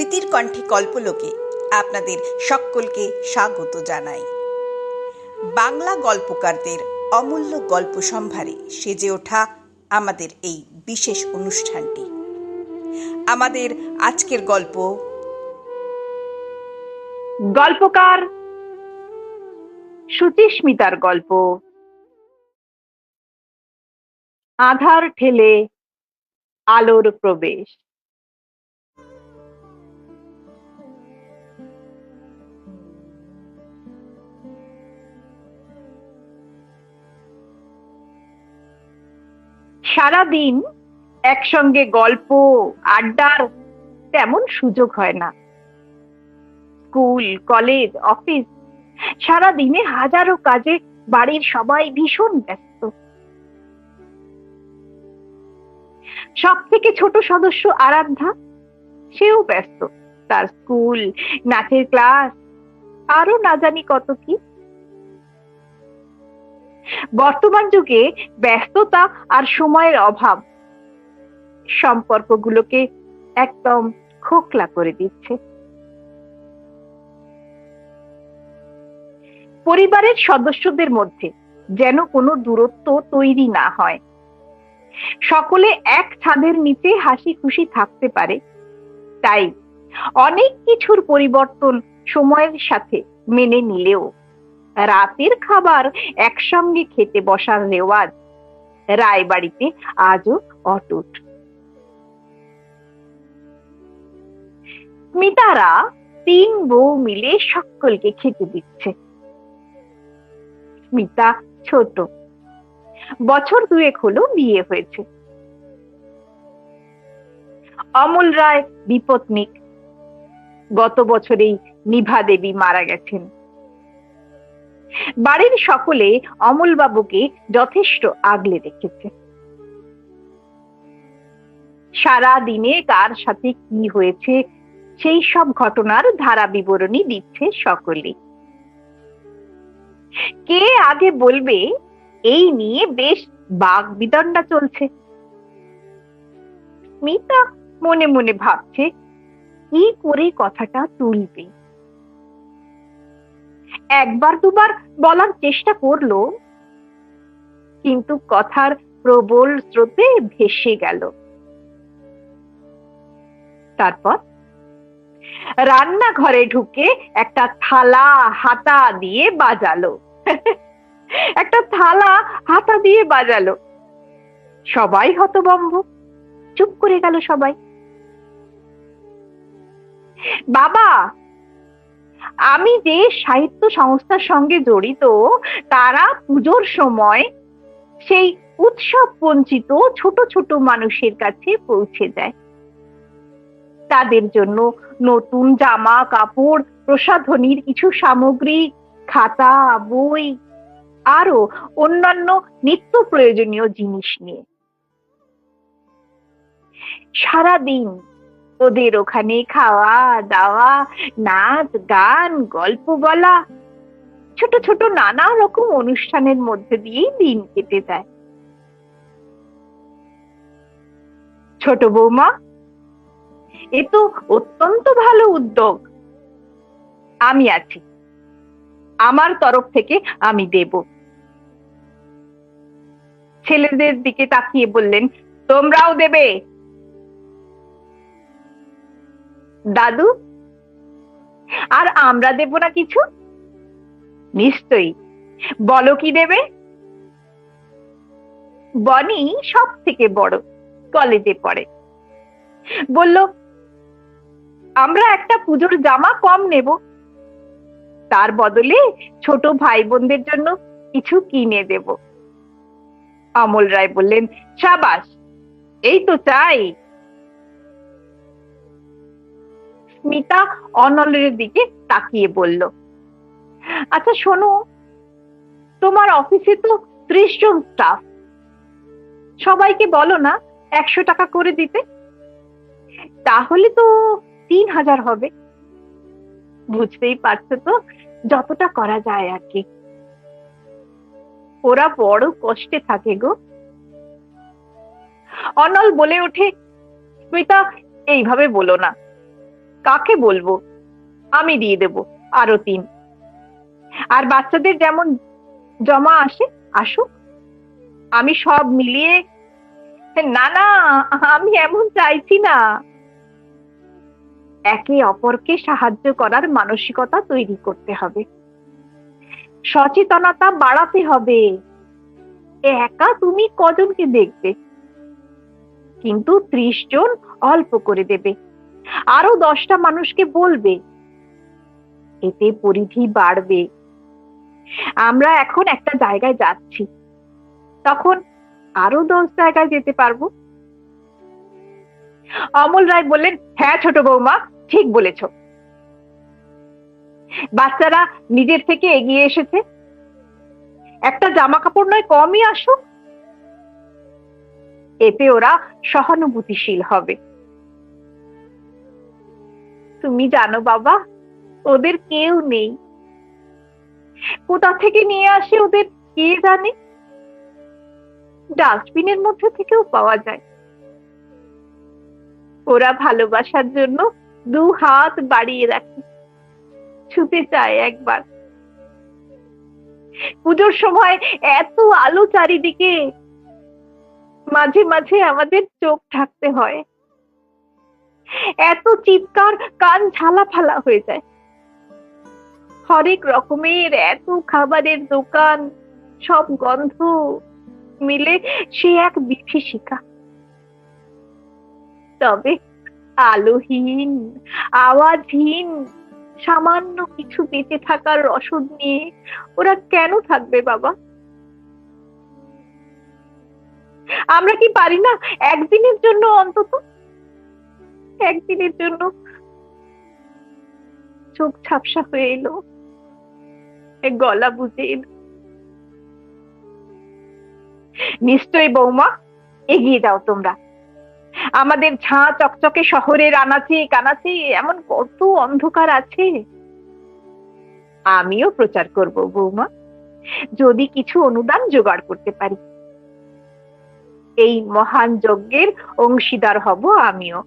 স্মৃতির কণ্ঠে কল্পলোকে আপনাদের সকলকে স্বাগত জানাই। বাংলা গল্পকারদের অমূল্য গল্প সম্ভারে সেজে ওঠা আমাদের এই বিশেষ অনুষ্ঠানটি। আমাদের আজকের গল্প গল্পকার সুচিস্মিতার গল্প। আধার ঠেলে আলোর প্রবেশ। সারাদিন একসঙ্গে গল্প, আড্ডার তেমন সুযোগ হয় না। স্কুল, কলেজ, অফিস সারা দিনে হাজারো কাজে বাড়ির সবাই ভীষণ ব্যস্ত। সব থেকে ছোট সদস্য আরাধ্যা, সেও ব্যস্ত। তার স্কুল, নাচের ক্লাস, আরও না জানি কত কি বর্তমান যুগে ব্যস্ততা আর সময়ের অভাব সম্পর্কগুলোকে একদম খোকলা করে দিচ্ছে। পরিবারের সদস্যদের মধ্যে যেন কোনো দূরত্ব তৈরি না হয়। সকলে এক ছাদের নিচে হাসি খুশি থাকতে পারে। তাই অনেক কিছুর পরিবর্তন সময়ের সাথে মেনে নিলেও রাতের খাবার একসঙ্গে খেতে বসার রেওয়াজ। রায়বাড়িতে আজও অটুট। স্মিতারা তিন বউ মিলে সকলকে খেতে দিচ্ছে। স্মিতা ছোট। বছর দুয়েক হলো বিয়ে হয়েছে। অমল রায় বিপত্নিক। গত বছরেই নিভা দেবী মারা গেছেন। বাড়ির সকলে অমল বাবুকে যথেষ্ট আগলে রেখেছে। সারা দিনে কার সাথে কি হয়েছে, সেই সব ঘটনার ধারা বিবরণী দিচ্ছে সকলে। কে আগে বলবে, এই নিয়ে বেশ বাঘ বিদণ্ডা চলছে। স্মিতা মনে মনে ভাবছে, কি করে কথাটা তুলবে? একবার দুবার বলার চেষ্টা করল, কিন্তু কথার প্রবল স্রোতে ভেসে গেল। তারপর রান্নাঘরে ঢুকে একটা থালা হাতা দিয়ে বাজালো। একটা থালা হাতা দিয়ে বাজালো। সবাই হতবম্ব, চুপ করে গেল সবাই। বাবা আমি যে সাহিত্য সংস্থার সঙ্গে জড়িত, তারা পুজোর সময় সেই উৎসব বঞ্চিত ছোট ছোট মানুষের কাছে পৌঁছে দেয় তাদের জন্য নতুন জামা কাপড়, প্রসাধনীর কিছু সামগ্রী, খাতা, বই আরও অন্যান্য নিত্য প্রয়োজনীয় জিনিস নিয়ে। সারাদিন ওদের ওখানে খাওয়া, দাওয়া, নাচ, গান, গল্প বলা। ছোট ছোট নানা রকম অনুষ্ঠানের মধ্যে দিয়েই দিন কেটে যায়। ছোট বৌমা, এ তো অত্যন্ত ভালো উদ্যোগ। আমি আছি। আমার তরফ থেকে আমি দেব। ছেলেদের দিকে তাকিয়ে বললেন, তোমরাও দেবে? দাদু? আর আমরা দেব না কিছু? নিশ্চয়ই। বলো কি দেবে? বনি সব থেকে বড়, কলেজে পড়ে। বলল, আমরা একটা পুজোর জামা কম নেব। তার বদলে ছোট ভাই বোনদের জন্য কিছু কিনে দেব। অমল রায় বললেন, সাবাস, এই তো চাই। স্মিতা অনলের দিকে তাকিয়ে বলল আচ্ছা শোনো, তোমার অফিসে তো ত্রিশ জন স্টাফ সবাইকে বলো না, একশো টাকা করে দিতে। তাহলে তো তিন হাজার হবে। বুঝতেই পারছ তো যতটা করা যায় আর কি। ওরা বড় কষ্টে থাকে গো। অনল বলে ওঠে, স্মিতা, এইভাবে বলো না। কাকে বলব? আমি দিয়ে দেব আরও তিন। আর বাচ্চাদের যেমন জমা আসে, আসুক। আমি সব মিলিয়ে না না, আমি এমন চাইছি না। একে অপরকে সাহায্য করার মানসিকতা তৈরি করতে হবে। সচেতনতা বাড়াতে হবে। একা তুমি কজনকে দেখবে? কিন্তু ত্রিশ জন অল্প করে দেবে। আরও দশটা মানুষকে বলবে। এতে পরিধি বাড়বে। আমরা এখন একটা জায়গায় যাচ্ছি। তখন আরও দশ জায়গায় যেতে পারব। অমল রায় বললেন হ্যাঁ ছোট বৌমা, ঠিক বলেছ। বাচ্চারা নিজের থেকে এগিয়ে এসেছে। একটা জামা কাপড় নয়, কমই আসুক। এতে ওরা সহানুভূতিশীল হবে। তুমি জানো বাবা, ওদের কেউ নেই। কোথা থেকে নিয়ে আসে ওদের কে জানে? ডাস্টবিনের মধ্যে থেকেও পাওয়া যায়। ওরা ভালোবাসার জন্য দু হাত বাড়িয়ে রাখে। ছুতে চায় একবার। পুজোর সময় এত আলো চারিদিকে। মাঝে মাঝে আমাদের চোখ থাকতে হয়। এত চিৎকার কান ঝালা ফালা হয়ে যায়। হরেক রকমের এত খাবারের দোকান, সব গন্ধ মিলে সে এক বিভীষিকা। তবে আলোহীন, আওয়াজহীন, সামান্য কিছু বেঁচে থাকার রসদ নিয়ে ওরা কেন থাকবে বাবা? আমরা কি পারি না একদিনের জন্য অন্তত? একদিনের জন্য চোখ ঝাপসা হয়ে এলো। গলা বুঝে এলো। নিশ্চয়ই বৌমা, এগিয়ে যাও তোমরা। আমাদের ঝাঁ চকচকে শহরের আনাচে কানাচে এমন কত অন্ধকার আছে। আমিও প্রচার করব বৌমা, যদি কিছু অনুদান জোগাড় করতে পারি। এই মহান যজ্ঞের অংশীদার হব আমিও।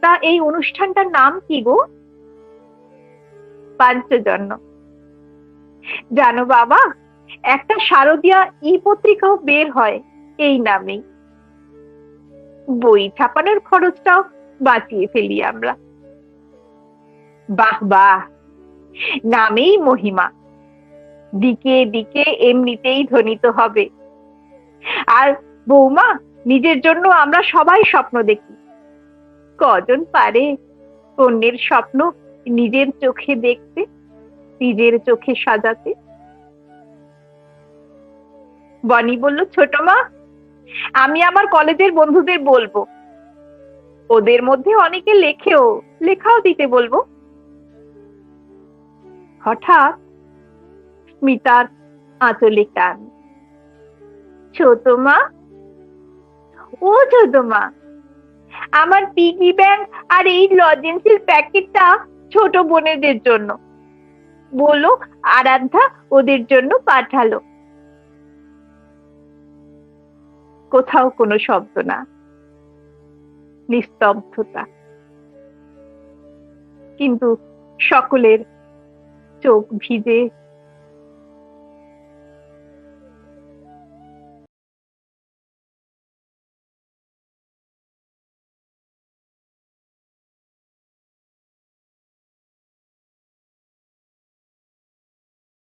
তা এই অনুষ্ঠানটার নাম কি গো? পাঞ্চজন্য। জানো বাবা, একটা শারদিয়া ই পত্রিকাও বের হয় এই নামেই। বই ছাপানোর খরচটাও বাঁচিয়ে ফেলি আমরা। বাহ বাহ, নামেই মহিমা। দিকে দিকে এমনিতেই ধ্বনিত হবে। আর বৌমা, নিজের জন্য আমরা সবাই স্বপ্ন দেখি। কজন পারে? অন্যের স্বপ্ন নিজের চোখে দেখতে, নিজের চোখে সাজাতে। বনি বলল, ছোট মা, আমি আমার কলেজের বন্ধুদের বলব। ওদের মধ্যে অনেকে লেখেও, লেখাও দিতে বলব। হঠাৎ স্মিতার আঁচলে টান। ছোট মা, ও ছোট মা আমার পিগি ব্যাংক আর এই লজেন্সের প্যাকেটটা ছোট বোনেদের জন্য। বলো আরাধ্যা ওদের জন্য পাঠালো। কোথাও কোনো শব্দ না, নিস্তব্ধতা। কিন্তু সকলের চোখ ভিজে